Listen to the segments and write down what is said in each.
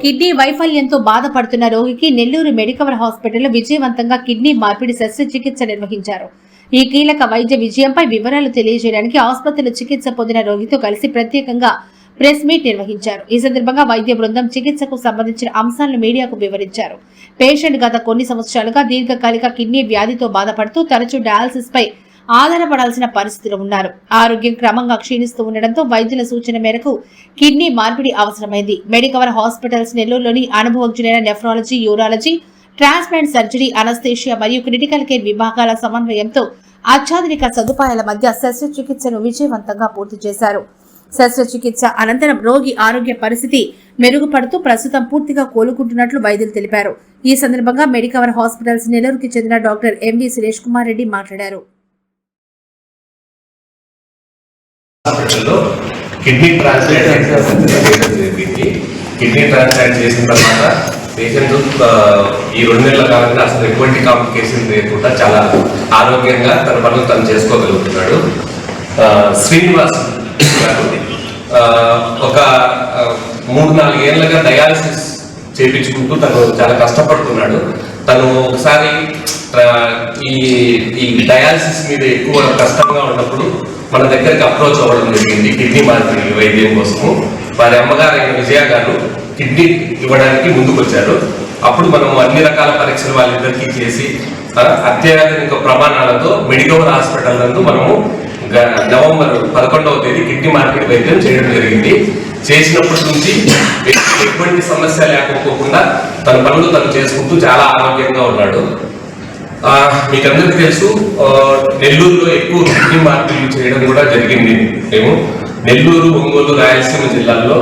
Kidney వైఫల్యంతో బాధపడుతున్న రోగికి Nellore Medicover హాస్పిటల్లో విజయవంతంగా కిడ్నీ మార్పిడి శస్త్రచికిత్స నిర్వహించారు. ఈ కీలక వైద్య విజయంపై వివరాలు తెలియజేయడానికి ఆసుపత్రిలో చికిత్స పొందిన రోగితో కలిసి ప్రత్యేకంగా ప్రెస్ మీట్ నిర్వహించారు. ఈ సందర్భంగా వైద్య బృందం చికిత్సకు సంబంధించిన అంశాలను మీడియాకు వివరించారు. పేషెంట్ గత కొన్ని సంవత్సరాలుగా దీర్ఘకాలిక కిడ్నీ వ్యాధితో బాధపడుతూ తరచూ డయాలసిస్ పై ఆధారపడాల్సిన పరిస్థితులు ఉన్నారు. ఆరోగ్యం క్రమంగా క్షీణిస్తూ ఉండడంతో వైద్యుల సూచన మేరకు కిడ్నీ మార్పిడి అవసరమైంది. మెడికవర్ హాస్పిటల్స్ నెల్లూరులోని అనుభవజ్ఞులైన nephrology urology transplant surgery anaesthesia మరియు క్రిటికల్ కేర్ విభాగాల సమన్వయంతో అత్యాధునిక సదుపాయాల మధ్య శస్త్రచికిత్సను విజయవంతంగా పూర్తి చేశారు. శస్త్రచికిత్స అనంతరం రోగి ఆరోగ్య పరిస్థితి మెరుగుపడుతూ ప్రస్తుతం పూర్తిగా కోలుకుంటున్నట్లు వైద్యులు తెలిపారు. ఈ సందర్భంగా మెడికవర్ హాస్పిటల్స్ నెల్లూరుకి చెందిన doctor M V Suresh Kumar Reddy మాట్లాడారు. హాస్పిటల్లో కిడ్నీ ట్రాన్స్ప్లాంట్ చేయడం జరిగింది కిడ్నీ ట్రాన్స్ప్లాంట్ చేసిన తర్వాత పేషెంట్ ఈ రెండు నెలల కాకుండా అసలు ఎటువంటి కాంప్లికేషన్ లేకుండా చాలా ఆరోగ్యంగా తన పనులు తను చేసుకోగలుగుతున్నాడు. శ్రీనివాస్ ఆ, ఒక మూడు నాలుగు ఏళ్ళగా డయాలసిస్ చేపించుకుంటూ తను చాలా కష్టపడుతున్నాడు. తను ఒకసారి ఈ ఈ డయాలసిస్ మీద ఎక్కువ కష్టంగా ఉన్నప్పుడు మన దగ్గరికి అప్రోచ్ అవ్వడం జరిగింది. కిడ్నీ మార్పిడి వైద్యం కోసము. వారి అమ్మగారు అయిన విజయ గారు కిడ్నీ ఇవ్వడానికి ముందుకు వచ్చారు అప్పుడు మనం అన్ని రకాల పరీక్షలు వాళ్ళిద్దరికీ చేసి అత్యాధునిక ప్రమాణాలతో మెడికవర్ హాస్పిటల్ నందు మనము గ- నవంబర్ పదకొండవ తేదీ కిడ్నీ మార్పిడి వైద్యం చేయడం జరిగింది. చేసినప్పటి నుంచి ఎటువంటి సమస్య లేకపోకుండా తన పనులు తను చేసుకుంటూ చాలా ఆరోగ్యంగా ఉన్నాడు. మీకు అందరికీ తెలుసు నెల్లూరులో ఎక్కువ కిడ్నీ మార్పిడి చేయడం కూడా జరిగింది. మేము నెల్లూరు ఒంగోలు రాయలసీమ జిల్లాల్లో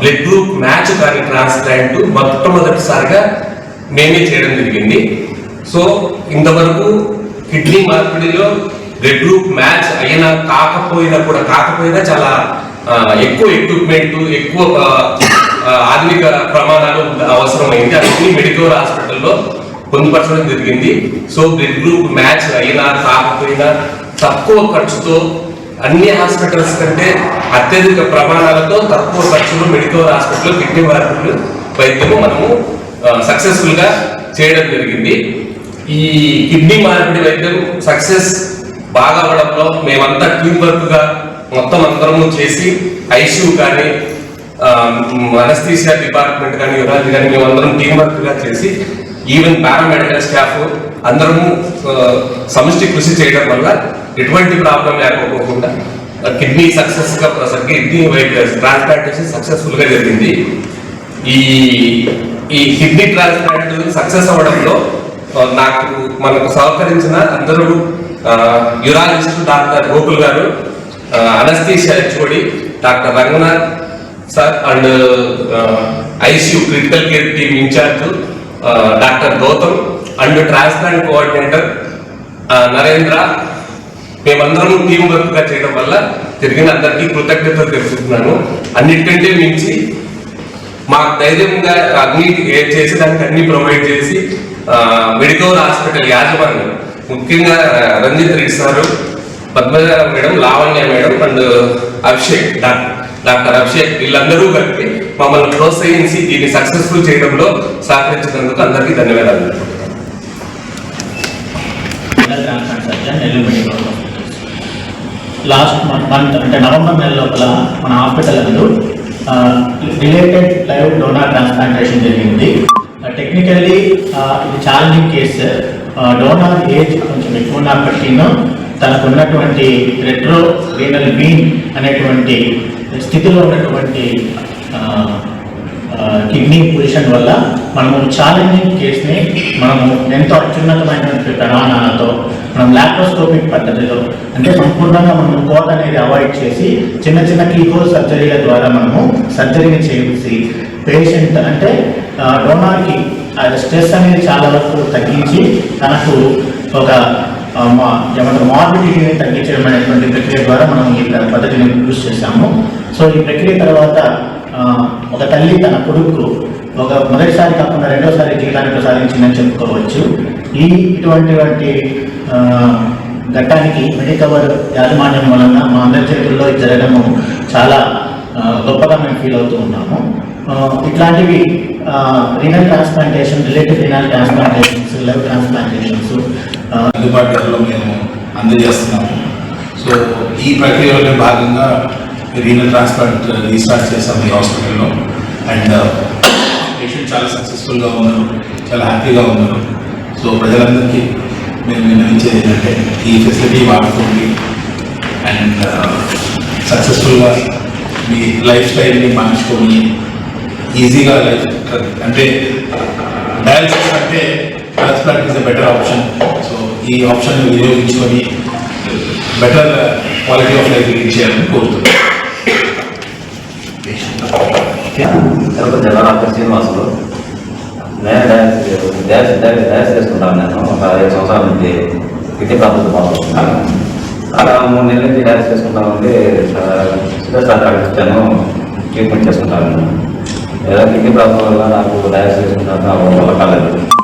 బ్లడ్ గ్రూప్ మ్యాచ్ కానీ ట్రాన్స్ప్లాంట్ మొట్టమొదటిసారిగా మేమే చేయడం జరిగింది. సో ఇంతవరకు కిడ్నీ మార్పిడిలో బ్లడ్ గ్రూప్ మ్యాచ్ అయినా కాకపోయినా కూడా కాకపోయినా చాలా ఎక్కువ ఎక్విప్మెంట్ ఎక్కువ ఆధునిక ప్రమాణాలు అవసరమైంది. అన్ని మెడికల్ హాస్పిటల్లో పొందుపరచడం జరిగింది. సో బ్లడ్ గ్రూప్ మ్యాచ్ అయినా కాకపోయినా తక్కువ ఖర్చుతో అన్ని హాస్పిటల్స్ కంటే అత్యధిక ప్రమాణాలతో తక్కువ ఖర్చులో మెడికల్ హాస్పిటల్ కిడ్నీ మార్పిడి వైద్యము మనము సక్సెస్ఫుల్గా చేయడం జరిగింది. ఈ కిడ్నీ మార్పిడి వైద్యం సక్సెస్ బాగా అవడంలో మేమంతా టీం వర్క్గా మొత్తం అందరము చేసి ఐసీయూ కానీ అనస్థీసియా డిపార్ట్మెంట్ కానీ యురాలజీ కానీ మేమందరం టీం వర్క్గా చేసి ఈవెన్ పారామెడికల్ స్టాఫ్ అందరము సమిష్టి కృషి చేయడం వల్ల ఎటువంటి ప్రాబ్లం లేకపోకుండా కిడ్నీ సక్సెస్గా కిడ్నీ ట్రాన్స్ప్లాంటేషన్ సక్సెస్ఫుల్గా జరిగింది. ఈ ఈ కిడ్నీ ట్రాన్స్ప్లాంట్ సక్సెస్ అవ్వడంలో నాకు మనకు సహకరించిన అందరూ యూరాలజిస్ట్ డాక్టర్ గోకుల్ గారు anaesthesia HOD doctor Ranganath sir and ICU critical care team incharge doctor Gautam and transplant coordinator Narendra. మేమందరం టీం వర్క్గా చేయడం వల్ల జరిగిన అందరికీ కృతజ్ఞతలు తెలుపుతున్నాను. అన్నిటికంటే మించి మాకు ధైర్యంగా అన్ని ఏ- చేసేదానికి అన్ని ప్రొవైడ్ చేసి మెడికల్ హాస్పిటల్ యాజమాన్యం ముఖ్యంగా Ranjith Reddy sir Padmaja madam Lavanya madam and Abhishek doctor. Doctor Abhishek వీళ్ళందరూ కలిపి మమ్మల్ని ప్రోత్సహించి దీన్ని సక్సెస్ఫుల్ చేయడంలో సహకరించినందుకు అందరికీ ధన్యవాదాలు. లాస్ట్ మంత్ అంటే నవంబర్ నెల లోపల మన హాస్పిటల్ నందు రిలేటెడ్ లైవ్ డోనార్ ట్రాన్స్ప్లాంటేషన్ జరిగింది. టెక్నికల్లీ ఇది ఛాలెంజింగ్ కేసు డోనార్ ఏజ్ కొంచెం ఎక్కువ ఉన్నప్పటికీ తనకు ఉన్నటువంటి రెట్రో రీనల్ బీన్ అనేటువంటి స్థితిలో ఉన్నటువంటి కిడ్నీ పొజిషన్ వల్ల మనము ఛాలెంజింగ్ కేసుని మనము ఎంతో అత్యున్నతమైనటువంటి ప్రమాణాలతో మనం లాప్రోస్కోపిక్ పద్ధతిలో అంటే సంపూర్ణంగా మనం కోత అనేది అవాయిడ్ చేసి చిన్న చిన్న కీహోల్ సర్జరీల ద్వారా మనము సర్జరీని చేసి పేషెంట్ అంటే డోనార్కి స్ట్రెస్ అనేది చాలా వరకు తగ్గించి తనకు ఒక మా ఏమంటారు మార్బిడిటీని తగ్గించడం అనేటువంటి ప్రక్రియ ద్వారా మనం ఈ పద్ధతిని యూజ్ చేశాము. సో ఈ ప్రక్రియ తర్వాత ఒక తల్లి తన కొడుకు ఒక మొదటిసారి కాకుండా రెండోసారి జీవితానికి సాధించిందని చెప్పుకోవచ్చు. ఈ ఇటువంటి వంటి ఘట్టానికి మెడికవర్ యాజమాన్యం వలన మా అందరి చేతుల్లో ఇది జరగడము చాలా గొప్పగా మేము ఫీల్ అవుతూ ఉన్నాము. ఇట్లాంటివి renal transplantation related renal transplantations live transplantations అందుబాటులో మేము అందజేస్తున్నాము. సో ఈ ప్రక్రియలో భాగంగా రీనల్ ట్రాన్స్ప్లాంట్ రీస్టార్ట్ చేశాము ఈ హాస్పిటల్లో. అండ్ పేషెంట్ చాలా సక్సెస్ఫుల్గా ఉన్నారు చాలా హ్యాపీగా ఉన్నారు. సో ప్రజలందరికీ మేము విన్నవించేది ఏంటంటే ఈ ఫెసిలిటీ వాడుకోండి. అండ్ సక్సెస్ఫుల్గా మీ లైఫ్ స్టైల్ని మార్చుకొని ఈజీగా లైఫ్ అంటే డయాలసిస్ అంటే transplant is a better option. So ఈ ఆప్షన్ వినియోగించుకొని better quality of life lead చేయాలని కోరుతున్నాను తిరుపతి జిల్లా డాక్టర్ శ్రీనివాసులు నేను డయాలసిస్ డయాలసిస్ డయాలసిస్ చేసుకుంటాను నేను ఒక ఐదు సంవత్సరాల నుంచి కిడ్నీ ప్రాబ్లమ్స్ బాగుంటున్నాను అలా మూడు నెలల నుంచి డయాలసిస్ చేసుకుంటామంటే సిద్ధసార్ కార్డు ఇచ్చాను ట్రీట్మెంట్ చేసుకుంటాను ఏదో కిడ్నీ ప్రాబ్లం వల్ల నాకు డయాలసిస్ చేసుకుంటాను అవ్వడం వల్ల కాలేదు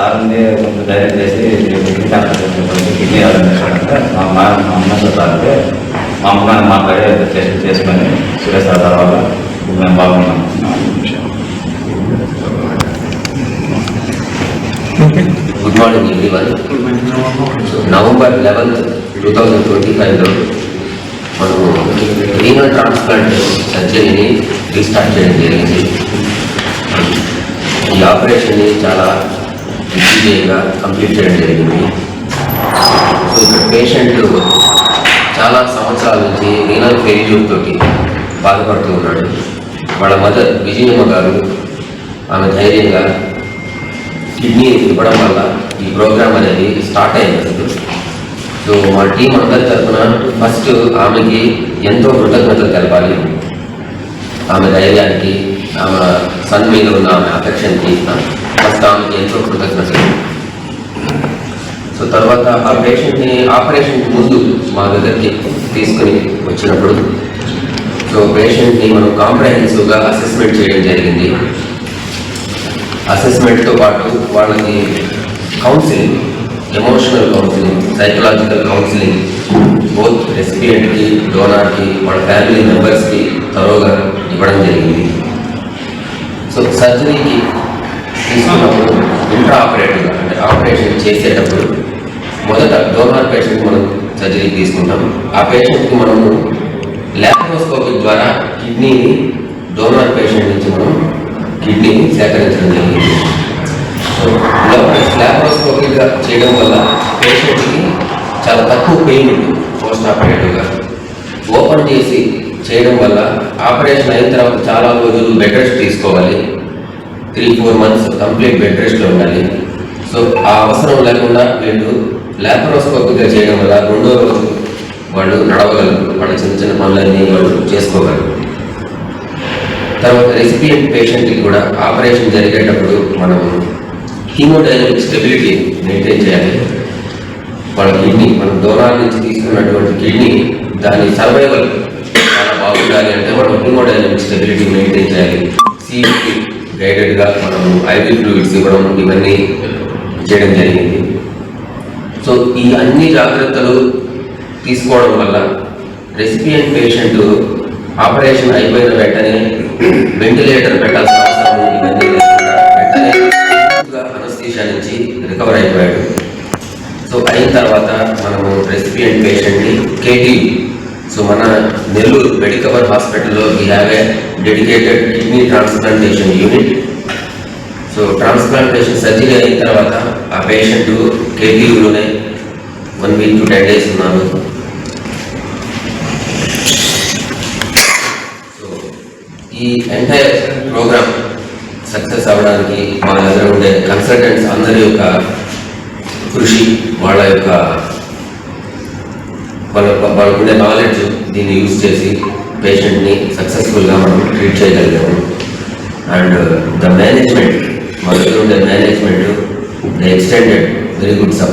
సార్ని కొంచెం ధైర్యం చేసి కిడ్నీ క్యాన్సర్ కిడ్నీ అంటే మా మా మా అమ్మ సార్ అంటే మా అమ్మగారిని మాట్లాడి టెస్ట్ చేసుకొని సురేష్ సార్ తర్వాత మేము బాగున్నాం. Good morning everyone November eleventh two thousand twenty ఫైవ్లో మనము రీనల్ ట్రాన్స్ప్లాంట్ సర్జరీని రీస్టార్ట్ చేయడం జరిగింది. ఈ ఆపరేషన్ని చాలా ఈజీగా కంప్లీట్ చేయడం జరిగింది. సో ఇక్కడ పేషెంట్ చాలా సంవత్సరాల నుంచి రీనల్ ఫెయిల్యూర్ తోటి బాధపడుతూ ఉన్నాడు. వాళ్ళ మదర్ విజయమ్మ గారు ఆమె ధైర్యంగా కిడ్నీ ఇవ్వడం వల్ల ఈ ప్రోగ్రామ్ అనేది స్టార్ట్ అయింది. అసలు సో మా టీం అందరి తరఫున ఫస్ట్ ఆమెకి ఎంతో కృతజ్ఞతలు తెలపాలి. ఆమె ధైర్యానికి ఆమె సన్ మీద ఉన్న ఆమె అఫెక్షన్కి ఫస్ట్ ఎంతో కృతజ్ఞతలు. సో తర్వాత ఆ పేషెంట్ని ఆపరేషన్ ముందు మా దగ్గరికి తీసుకుని వచ్చినప్పుడు సో పేషెంట్ని మనం కాంప్రహెన్సివ్గా అసెస్మెంట్ చేయడం జరిగింది. అసెస్మెంట్తో పాటు వాళ్ళకి counselling emotional counselling psychological counselling both రెసిపియంట్కి డోనార్కి వాళ్ళ ఫ్యామిలీ మెంబర్స్కి తరోగా ఇవ్వడం జరిగింది. సో సర్జరీకి తీసుకున్నప్పుడు ఇంట్రా ఆపరేటివ్ అంటే ఆపరేషన్ చేసేటప్పుడు మొదట డోనర్ పేషెంట్ మనం సర్జరీ తీసుకుంటాం. ఆ పేషెంట్కి మనము ల్యాప్రోస్కోపిక్ ద్వారా కిడ్నీని డోనర్ పేషెంట్ నుంచి మనం కిడ్నీని సేకరించడం జరిగింది. సో ల్యాప్రోస్కోపిక్గా చేయడం వల్ల పేషెంట్కి చాలా తక్కువ పెయిన్ ఉంటుంది పోస్ట్ ఆపరేటివ్గా ఓపెన్ చేసి చేయడం వల్ల ఆపరేషన్ అయిన తర్వాత చాలా రోజులు బెడ్ రెస్ట్ తీసుకోవాలి. Three four months complete bed రెస్ట్లో ఉండాలి. సో ఆ అవసరం లేకుండా వీళ్ళు ల్యాప్రోస్కోపిక్గా చేయడం వల్ల రెండో రోజు వాళ్ళు నడవగలరు. వాళ్ళ చిన్న చిన్న పనులన్నీ వాళ్ళు చేసుకోగలరు. తర్వాత రెసిపియంట్ పేషెంట్కి కూడా ఆపరేషన్ జరిగేటప్పుడు మనం హీమోడైనమిక్ స్టెబిలిటీ మెయింటైన్ చేయాలి. వాళ్ళ కిడ్నీ మనం దూరాల నుంచి తీసుకున్నటువంటి కిడ్నీ దాని సర్వైవల్ చాలా బాగుండాలి అంటే మనం హీమోడైనమిక్ స్టెబిలిటీ మెయింటైన్ చేయాలి. సిఈపి గైడెడ్గా మనం ఐవి ఫ్లూయిడ్స్ ఇవ్వడం ఇవన్నీ చేయడం జరిగింది. సో ఈ అన్ని జాగ్రత్తలు తీసుకోవడం వల్ల రెసిపియంట్ పేషెంట్ ఆపరేషన్ అయిపోయిన వెంటనే వెంటిలేటర్ పెట్టాల్సిన అవసరం ఇవన్నీ లేకుండా వెంటనే అనస్థీషియా నుంచి రికవర్ అయిపోయాడు. సో అయిన తర్వాత మనము రెసిపియంట్ పేషెంట్ని కేటీ సో మన నెల్లూరు మెడికవర్ హాస్పిటల్లో we have a dedicated kidney transplantation unit. So transplantation surgery అయిన తర్వాత ఆ patient కేబీయూలోనే one week to ten days ఉన్నాను సో ఈ ఎంటైర్ ప్రోగ్రామ్ సక్సెస్ అవ్వడానికి మా దగ్గర ఉండే కన్సల్టెంట్స్ అందరి యొక్క కృషి వాళ్ళ యొక్క వాళ్ళ వాళ్ళకు ఉండే నాలెడ్జ్ దీన్ని యూజ్ చేసి పేషెంట్ని సక్సెస్ఫుల్గా మనం ట్రీట్ చేయగలిగాము. అండ్ ద మేనేజ్మెంట్ మా దగ్గర ఉండే management the extended very good support